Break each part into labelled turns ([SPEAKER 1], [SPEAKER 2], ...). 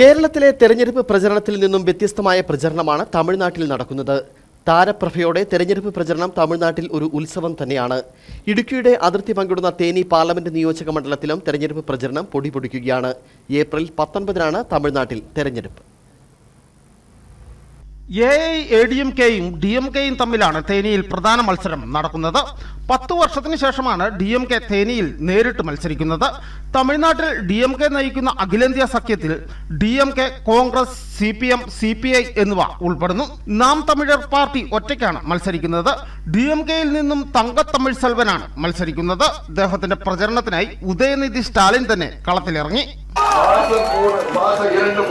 [SPEAKER 1] കേരളത്തിലെ തെരഞ്ഞെടുപ്പ് പ്രചരണത്തിൽ നിന്നും വ്യത്യസ്തമായ പ്രചരണമാണ് തമിഴ്നാട്ടിൽ നടക്കുന്നത്. താരപ്രഭയോടെ തെരഞ്ഞെടുപ്പ് പ്രചരണം തമിഴ്നാട്ടിൽ ഒരു ഉത്സവം തന്നെയാണ്. ഇടുക്കിയുടെ അതിർത്തി പങ്കിടുന്ന തേനി പാർലമെന്റ് നിയോജക മണ്ഡലത്തിലും തെരഞ്ഞെടുപ്പ് പ്രചരണം പൊടിപൊടിക്കുകയാണ്. ഏപ്രിൽ പത്തൊൻപതിനാണ് തമിഴ്നാട്ടിൽ തെരഞ്ഞെടുപ്പ്.
[SPEAKER 2] A I A D M കെയും ഡി എം കെയും തമ്മിലാണ് തേനിയിൽ പ്രധാന മത്സരം നടക്കുന്നത്. പത്തു വർഷത്തിന് ശേഷമാണ് ഡി എം കെ തേനിയിൽ നേരിട്ട് മത്സരിക്കുന്നത്. തമിഴ്നാട്ടിൽ ഡി എം കെ നയിക്കുന്ന അഖിലേന്ത്യാ സഖ്യത്തിൽ D M K Congress C P M C P I എന്നിവ ഉൾപ്പെടുന്നു. നാം തമിഴർ പാർട്ടി ഒറ്റയ്ക്കാണ് മത്സരിക്കുന്നത്. ഡി എം കെയിൽ നിന്നും തമിഴ് സെൽവനാണ് മത്സരിക്കുന്നത്. അദ്ദേഹത്തിന്റെ പ്രചരണത്തിനായി ഉദയനിധി സ്റ്റാലിൻ തന്നെ കളത്തിലിറങ്ങി.
[SPEAKER 3] മാസം മാസം ഇരണ്ട്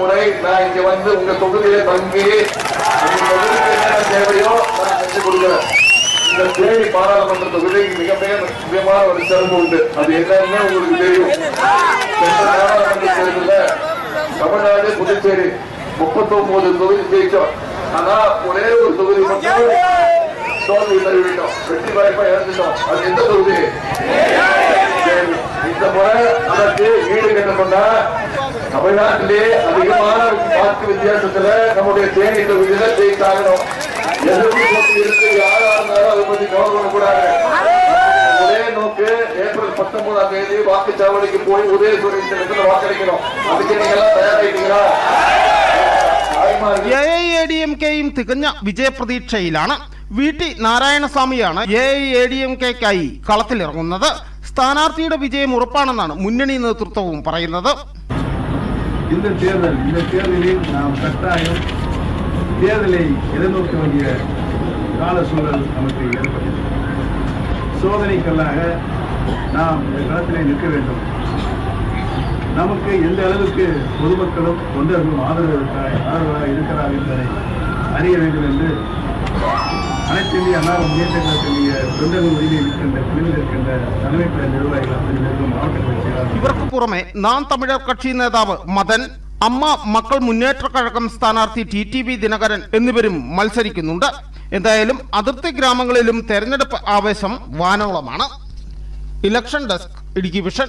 [SPEAKER 3] വന്ന് தங்கி என்னென்ன தேவையோ நான் செஞ்சு கொடுக்குறேன் இந்த தேனி பாராளுமன்ற தொகுதிக்கு மிக மிக முக்கியமான ஒரு சிறப்பு உண்டு அது என்னன்னு உங்களுக்கு தெரியும் சென்ற நாடாளுமன்ற தேர்தலில் தமிழ்நாடு புதுச்சேரி முப்பத்தொன்பது தொகுதி ஜெயிச்சோம் ஆனா ஒரே ஒரு தொகுதி மட்டும் தோல்வி தருவிட்டோம் வெற்றி வாய்ப்பா இறந்துட்டோம் அது எந்த தொகுதி இந்த முறை அதற்கு ஈடு கட்டணும்னா தமிழ்நாட்டிலே அதிகமான வாக்கு வித்தியாசத்துல நம்முடைய தேனி தொகுதியில ஜெயித்தாகணும் எதிர்ப்பு போட்டி இருக்கு யாரா இருந்தாலும் அதை பத்தி கவலை பண்ணக்கூடாது ஒரே நோக்கு ஏப்ரல் பத்தொன்பதாம் தேதி வாக்குச்சாவடிக்கு போய் உதயசூரியன் சின்னத்துல வாக்களிக்கணும் அதுக்கு நீங்க எல்லாம் தயாராயிட்டீங்களா தாய்மார்கள்
[SPEAKER 2] A I A D M കെയും തികഞ്ഞ വിജയപ്രതീക്ഷയിലാണ് V T നാരായണസ്വാമിയാണ് A I A D M കെക്കായി കളത്തിലിറങ്ങുന്നത് സ്ഥാനാർത്ഥിയുടെ വിജയം ഉറപ്പാണെന്നാണ് മുന്നണി നേതൃത്വവും പറയുന്നത്
[SPEAKER 4] இந்த தேர்தல் இந்த தேர்தலில் நாம் கட்டாயம் தேர்தலை எதிர்நோக்க வேண்டிய கால சூழல் நமக்கு ஏற்பட்டது சோதனைக்கல்லாக நாம் இந்த களத்திலே நிற்க வேண்டும். நமக்கு எந்த அளவுக்கு பொதுமக்களும் தொண்டர்களும் ஆதரவு ஆதரவாக இருக்கிறார் என்பதை அறிய வேண்டும் என்று அனைத்து இந்திய அண்ணா முன்னேற்ற கழகத்தினுடைய தொண்டர்கள் உரிமை இருக்கின்ற பிரிவில் இருக்கின்ற தலைமை கழக நிர்வாகிகள் அத்தனை பேருக்கும் மாவட்ட கழக செயலாளர்
[SPEAKER 2] ഇവർക്ക് പുറമെ നാം തമിഴർ കക്ഷി നേതാവ് മദൻ അമ്മ മക്കൾ മുന്നേറ്റ കഴകം സ്ഥാനാർത്ഥി ടി ടി വി ദിനകരൻ എന്നിവരും മത്സരിക്കുന്നുണ്ട് എന്തായാലും അതിർത്തി ഗ്രാമങ്ങളിലും തെരഞ്ഞെടുപ്പ് ആവേശം വാനോളമാണ് ഇലക്ഷൻ ഡെസ്ക് ഇടുക്കി വിഷൻ